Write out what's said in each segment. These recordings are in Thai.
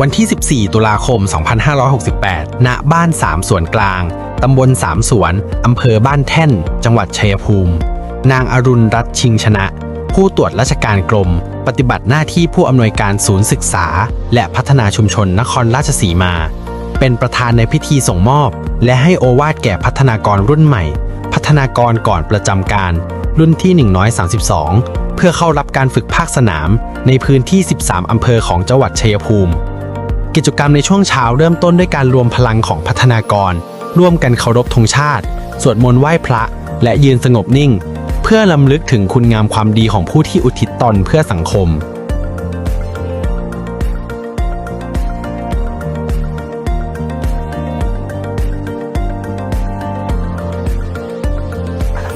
วันที่ 14 ตุลาคม 2568 ณ บ้านสามสวนกลาง ตำบลสามสวน อำเภอบ้านแท่น จังหวัดชัยภูมิ นางอรุณรัตชิงชนะ ผู้ตรวจราชการกรม ปฏิบัติหน้าที่ผู้อำนวยการศูนย์ศึกษา และพัฒนาชุมชนนครราชสีมา เป็นประธานในพิธีส่งมอบ และให้โอวาทแก่พัฒนากรรุ่นใหม่ พัฒนากรก่อนประจำการ รุ่นที่ 132 เพื่อเข้ารับการฝึกภาคสนามในพื้นที่ 13 อำเภอของจังหวัดชัยภูมิ กิจกรรมในช่วงเช้าเริ่มต้นด้วยการรวมพลังของพัฒนากร ร่วมกันเคารพธงชาติ สวดมนต์ไหว้พระ และยืนสงบนิ่ง เพื่อลำลึกถึงคุณงามความดีของผู้ที่อุทิศตนเพื่อสังคม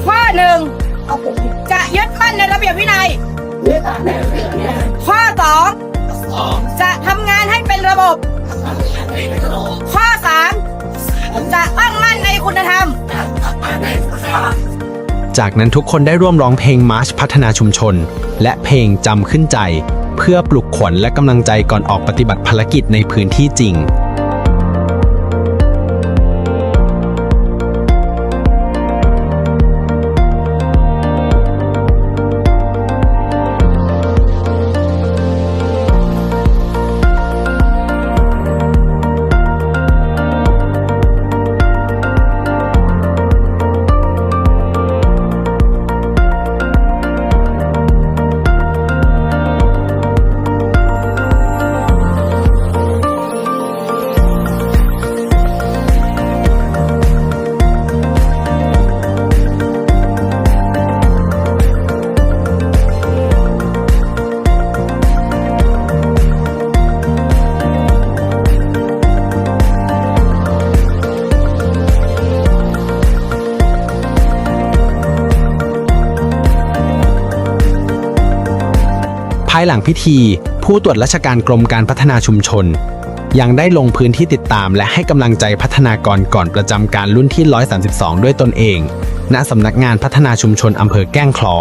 ข้อหนึ่งจะยึดมั่นในระเบียบวินัยข้อ ข้อสามจะตั้งมั่นในคุณธรรม จากนั้นทุกคนได้ร่วมร้องเพลงมาร์ชพัฒนาชุมชน และเพลงจำขึ้นใจ เพื่อปลุกขวัญและกำลังใจก่อนออกปฏิบัติภารกิจในพื้นที่จริงายหลังพิธี ผู้ตรวจราชการกรมการพัฒนาชุมชน ยังได้ลงพื้นที่ติดตามและให้กำลังใจพัฒนากรก่อนประจำการรุ่นที่ 132 ด้วยตนเอง ณสำนักงานพัฒนาชุมชนอำเภอแก้งคลอ